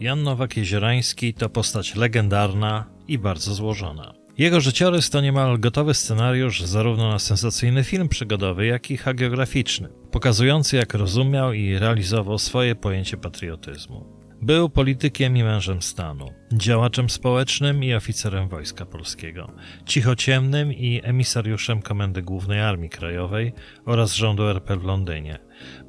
Jan Nowak-Jeziorański to postać legendarna i bardzo złożona. Jego życiorys to niemal gotowy scenariusz zarówno na sensacyjny film przygodowy, jak i hagiograficzny, pokazujący jak rozumiał i realizował swoje pojęcie patriotyzmu. Był politykiem i mężem stanu, działaczem społecznym i oficerem Wojska Polskiego, cichociemnym i emisariuszem Komendy Głównej Armii Krajowej oraz rządu RP w Londynie.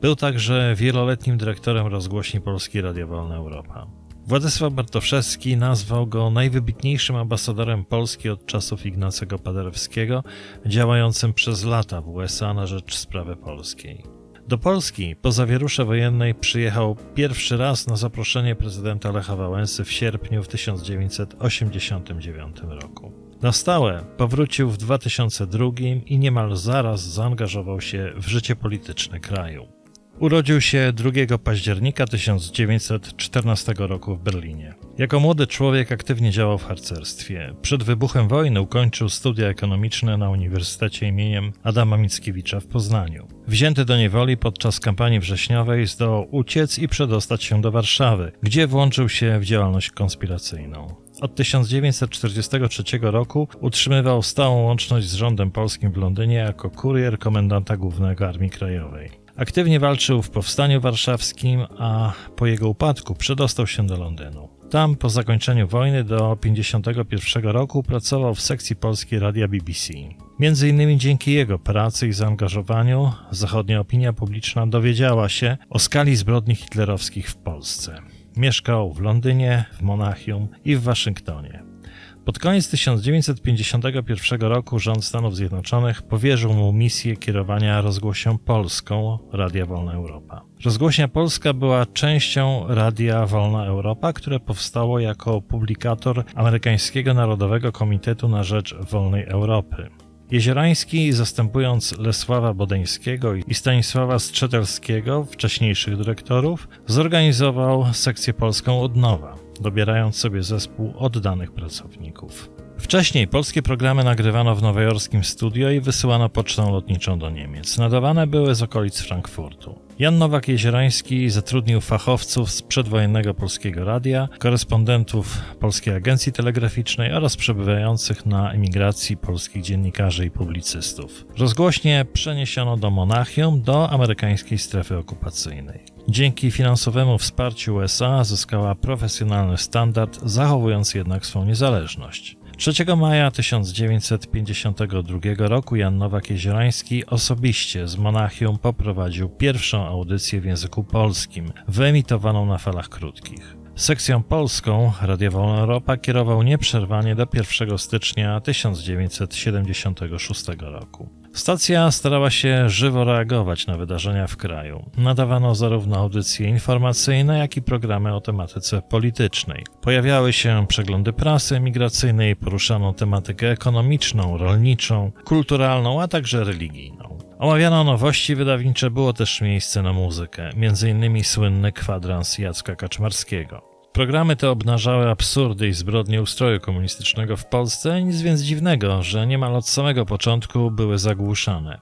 Był także wieloletnim dyrektorem rozgłośni Polskiej Radio Wolna Europa. Władysław Bartoszewski nazwał go najwybitniejszym ambasadorem Polski od czasów Ignacego Paderewskiego, działającym przez lata w USA na rzecz sprawy polskiej. Do Polski po zawierusze wojennej przyjechał pierwszy raz na zaproszenie prezydenta Lecha Wałęsy w sierpniu w 1989 roku. Na stałe powrócił w 2002 i niemal zaraz zaangażował się w życie polityczne kraju. Urodził się 2 października 1914 roku w Berlinie. Jako młody człowiek aktywnie działał w harcerstwie. Przed wybuchem wojny ukończył studia ekonomiczne na Uniwersytecie imieniem Adama Mickiewicza w Poznaniu. Wzięty do niewoli podczas kampanii wrześniowej zdołał uciec i przedostać się do Warszawy, gdzie włączył się w działalność konspiracyjną. Od 1943 roku utrzymywał stałą łączność z rządem polskim w Londynie jako kurier komendanta głównego Armii Krajowej. Aktywnie walczył w Powstaniu Warszawskim, a po jego upadku przedostał się do Londynu. Tam po zakończeniu wojny do 1951 roku pracował w sekcji polskiej radia BBC. Między innymi dzięki jego pracy i zaangażowaniu zachodnia opinia publiczna dowiedziała się o skali zbrodni hitlerowskich w Polsce. Mieszkał w Londynie, w Monachium i w Waszyngtonie. Pod koniec 1951 roku rząd Stanów Zjednoczonych powierzył mu misję kierowania rozgłosią polską Radia Wolna Europa. Rozgłośnia Polska była częścią Radia Wolna Europa, które powstało jako publikator Amerykańskiego Narodowego Komitetu na Rzecz Wolnej Europy. Jeziorański, zastępując Lesława Bodeńskiego i Stanisława Strzetelskiego, wcześniejszych dyrektorów, zorganizował sekcję polską od nowa dobierając sobie zespół oddanych pracowników. Wcześniej polskie programy nagrywano w nowojorskim studio i wysyłano pocztą lotniczą do Niemiec. Nadawane były z okolic Frankfurtu. Jan Nowak-Jeziorański zatrudnił fachowców z przedwojennego Polskiego Radia, korespondentów Polskiej Agencji Telegraficznej oraz przebywających na emigracji polskich dziennikarzy i publicystów. Rozgłośnie przeniesiono do Monachium, do amerykańskiej strefy okupacyjnej. Dzięki finansowemu wsparciu USA zyskała profesjonalny standard, zachowując jednak swą niezależność. 3 maja 1952 roku Jan Nowak-Jeziorański osobiście z Monachium poprowadził pierwszą audycję w języku polskim, wyemitowaną na falach krótkich. Sekcją polską Radia Wolna Europa kierował nieprzerwanie do 1 stycznia 1976 roku. Stacja starała się żywo reagować na wydarzenia w kraju. Nadawano zarówno audycje informacyjne, jak i programy o tematyce politycznej. Pojawiały się przeglądy prasy emigracyjnej, poruszano tematykę ekonomiczną, rolniczą, kulturalną, a także religijną. Omawiano nowości wydawnicze, było też miejsce na muzykę, m.in. słynny kwadrans Jacka Kaczmarskiego. Programy te obnażały absurdy i zbrodnie ustroju komunistycznego w Polsce, nic więc dziwnego, że niemal od samego początku były zagłuszane.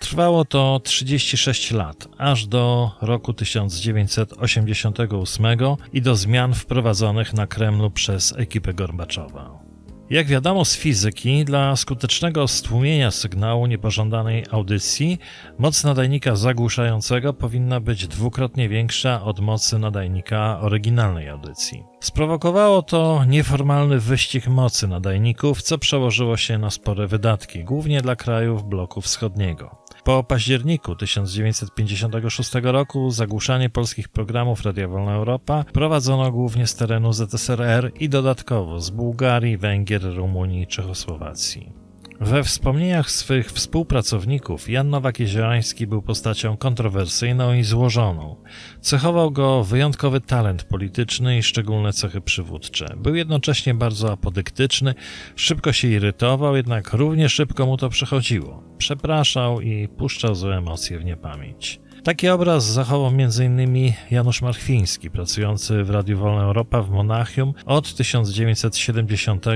Trwało to 36 lat, aż do roku 1988 i do zmian wprowadzonych na Kremlu przez ekipę Gorbaczowa. Jak wiadomo z fizyki, dla skutecznego stłumienia sygnału niepożądanej audycji, moc nadajnika zagłuszającego powinna być dwukrotnie większa od mocy nadajnika oryginalnej audycji. Sprowokowało to nieformalny wyścig mocy nadajników, co przełożyło się na spore wydatki, głównie dla krajów bloku wschodniego. Po październiku 1956 roku zagłuszanie polskich programów Radia Wolna Europa prowadzono głównie z terenu ZSRR i dodatkowo z Bułgarii, Węgier, Rumunii i Czechosłowacji. We wspomnieniach swych współpracowników Jan Nowak-Jeziorański był postacią kontrowersyjną i złożoną. Cechował go wyjątkowy talent polityczny i szczególne cechy przywódcze. Był jednocześnie bardzo apodyktyczny, szybko się irytował, jednak równie szybko mu to przechodziło. Przepraszał i puszczał złe emocje w niepamięć. Taki obraz zachował m.in. Janusz Marchwiński, pracujący w Radiu Wolna Europa w Monachium od 1970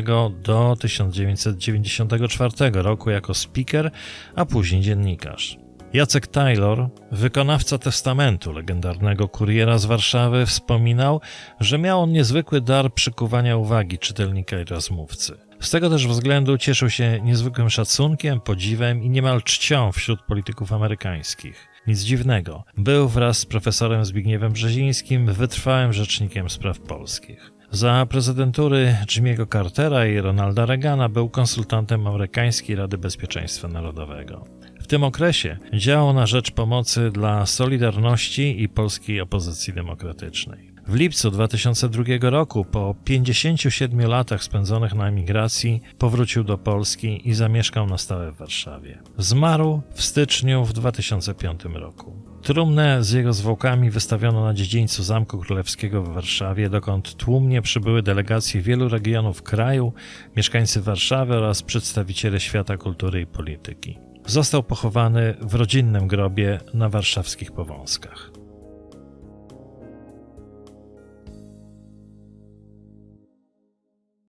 do 1994 roku jako speaker, a później dziennikarz. Jacek Taylor, wykonawca testamentu legendarnego kuriera z Warszawy, wspominał, że miał on niezwykły dar przykuwania uwagi czytelnika i rozmówcy. Z tego też względu cieszył się niezwykłym szacunkiem, podziwem i niemal czcią wśród polityków amerykańskich. Nic dziwnego, był wraz z profesorem Zbigniewem Brzezińskim wytrwałym rzecznikiem spraw polskich. Za prezydentury Jimmy'ego Cartera i Ronalda Reagana był konsultantem amerykańskiej Rady Bezpieczeństwa Narodowego. W tym okresie działał na rzecz pomocy dla Solidarności i polskiej opozycji demokratycznej. W lipcu 2002 roku, po 57 latach spędzonych na emigracji, powrócił do Polski i zamieszkał na stałe w Warszawie. Zmarł w styczniu w 2005 roku. Trumnę z jego zwłokami wystawiono na dziedzińcu Zamku Królewskiego w Warszawie, dokąd tłumnie przybyły delegacje wielu regionów kraju, mieszkańcy Warszawy oraz przedstawiciele świata kultury i polityki. Został pochowany w rodzinnym grobie na warszawskich Powązkach.